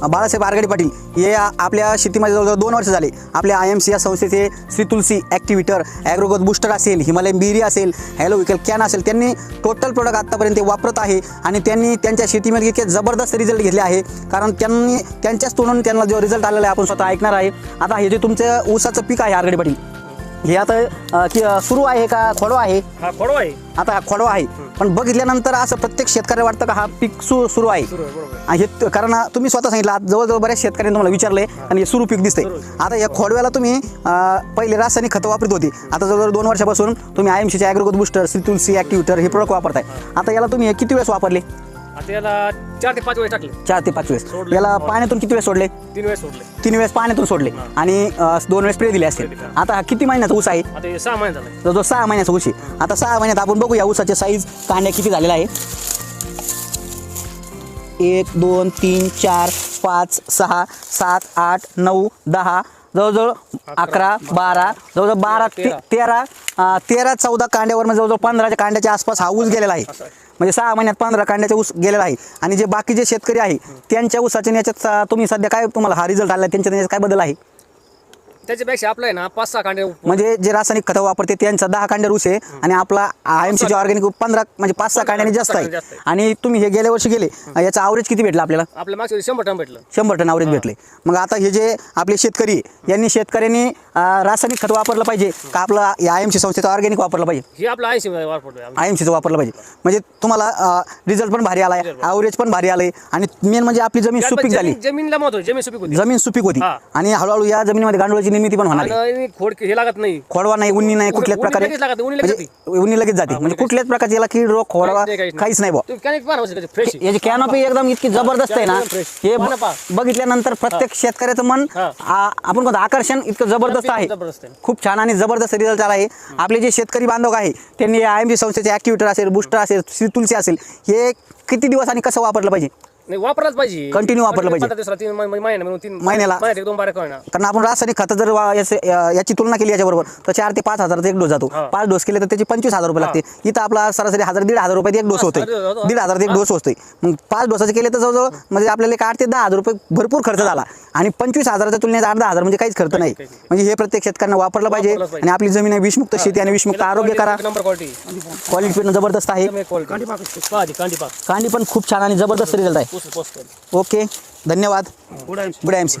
बाळासाहेब आरगडे पाटील हे आपल्या शेतीमध्ये जवळजवळ दोन वर्ष झाले. आपल्या आय एम सी या संस्थेचे Shri Tulsi activator agro growth booster असेल हिमालयन बिरी असेल हॅलो विकल कॅन असेल त्यांनी टोटल प्रोडक्ट आत्तापर्यंत वापरत आहे आणि त्यांनी त्यांच्या शेतीमध्ये इतके जबरदस्त रिझल्ट घेतले आहे. कारण त्यांनी त्यांच्याच तोंडून त्यांना जो रिझल्ट आलेला आहे आपण स्वतः ऐकणार आहे. आता हे जे तुमचं ऊसाचं पीक आहे आरगडे पाटील हे आता की सुरू आहे का? खोडवा आहे? हा खोडवा आहे. आता हा खोडवा आहे. पण बघितल्यानंतर असं प्रत्येक शेतकऱ्याला वाटतं का हा पीक सु सुरू आहे. सुरू आहे बरोबर. आणि हे त- कारण तुम्ही स्वतः सांगितलं आज जवळजवळ बऱ्याच शेतकऱ्यांनी तुम्हाला विचारले आणि हे सुरू पीक दिसते आता या खोडव्याला तुम्ही अं, पहिले रासायनिक खतं वापरत होती. आता जवळजवळ दोन वर्षापासून तुम्ही आय एम सीचे बुस्टर श्री तुलसी ॲक्टिव्हिटर हे प्रोडक्ट वापरताय. आता याला तुम्ही हे किती वेळेस वापरले? आता याला चार ते पाच वेळेस टाकले. चार ते पाच वेळेस. सोडले. याला पाण्यातून किती वेळेस सोडले? तीन वेळेस सोडले. तीन वेळेस पाण्यातून सोडले. आणि अं, दोन वेळेस स्प्रे दिले असतील. आता हा किती महिन्याचा ऊस आहे? आता हे सहा महिने झाले. जवळजवळ सहा महिन्याचा ऊस आहे. आता सहा महिन्यात आपण बघू या ऊसाचे साईज कांड्या किती झालेला आहे. एक दोन तीन चार पाच सहा सात आठ नऊ दहा जवळजवळ अकरा बारा जवळजवळ बारा ते तेरा. तेरा अं, तेरा चौदा कांड्यावर म्हणजे जवळजवळ पंधराच्या कांड्याच्या आसपास हा ऊस गेलेला आहे. म्हणजे सहा महिन्यात पंधरा कांड्याचा ऊस गेलेला आहे आणि जे बाकीचे शेतकरी आहे त्यांच्या ऊसाच्या याच्यात सा- तुम्ही सध्या काय तुम्हाला हा रिझल्ट आला त्यांच्या याच्यात काय बदल आहे त्याच्यापेक्षा आपलं आहे ना पाच सहा कांडे म्हणजे जे रासायनिक खतं वापरते त्यांचा दहा कांड्या ऊस आहे आणि आपला आय एम सीचे ऑर्गॅनिक पंधरा म्हणजे पाच सहा कांड्याने जास्त आहे. आणि तुम्ही हे गेल्या वर्षी गेले याचा आवरेज किती भेटला आपल्याला? आपल्या मागच्या शंभर टन भेटलं. शंभर टन आवरेज भेटले. मग आता हे जे आपले शेतकरी यांनी शेतकऱ्यांनी रासायनिक खत वापरलं पाहिजे का आपलं आय एम सी संस्थेचं ऑर्गॅनिक वापरलं पाहिजे? हे आपलं ऐंशी वापरतोय आम्ही. आय एम सीचं वापरलं पाहिजे. म्हणजे तुम्हाला रिझल्ट पण भारी आलाय आवरेज पण भारी आलंय आणि मेन म्हणजे आपली जमीन सुपीक झाली. जमीन- जमीनला जमीन सुपीक होती. जमीन सुपीक होती. आणि हळूहळू या जमिनीमध्ये गांडुळाची निर्मिती पण होणार आहे. आणि खोड हे लागत नाही. खोडवा नाही उन्नी नाही कुठल्याच उन्नी प्रकारे. लगेच लागते, उन्नी लगेच म्हणजे उन्नी लगेच जाते. म्हणजे कुठल्याच प्रकारचे याला कीड रोग खोडवा काहीच नाही. बुवा. कॅनेट पाहा फ्रेश याची कॅनॉपी एकदम इतकी जबरदस्त आहे ना. हे पानं पहा. ब- बघितल्यानंतर प्रत्येक शेतकऱ्याचं मन हा. आ- आपण म्हणतो आकर्षण इतकं जबरदस्त आहे. जबरदस्त आहे. खूप छान आणि जबरदस्त रिझल्ट आला आहे. आपले जे शेतकरी बांधव आहे त्यांनी आय एम जी संस्थेचे ॲक्टिव्हिटर असेल बुस्टर असेल श्री तुलसी असेल हे किती दिवस आणि कसं वापरलं पाहिजे? नाही वापरलाच पाहिजे. Continue वापरलं पाहिजे. पंधरा दिवसाला तीन महिने महिना म्हणून तीन महिन्याला. महिन्यात एक दोन बारा कळणार. कारण आपण रासायनिक खतं जर वा- याचे- या- याची तुलना केली याच्याबरोबर तर चार ते पाच हजाराचा एक डोस जातो. हा. पाच डोस केले तर त्याचे पंचवीस हजार रुपये लागते इथं आपला सरासरी हजार दीड हजार रुपयात एक डोस होतोय. हजार होतो. दीड हजारात एक डोस होतोय. मग पाच डोसाचे केले तर जवळजवळ म्हणजे आपल्याला एक आठ ते दहा हजार रुपये भरपूर खर्च झाला. आणि पंचवीस हजाराच्या तुलनेत आठ दहा हजार म्हणजे काहीच खर्च नाही. काहीच. म्हणजे हे प्रत्येक शेतकऱ्यांना वापरलं पाहिजे. वापरलंच पाहिजे. आणि आपली जमीन आहे विषमुक्त शेती आणि विषमुक्त आरोग्य करा नंबर क्वालिटी क्वालिटी पण जबरदस्त आहे. कांडी पाक. कांडी कांडी पाक. कांडी पण खूप छान आणि जबरदस्त रिझल्ट आहे. पोस्ट पोस्ट ओके धन्यवाद. Good good M C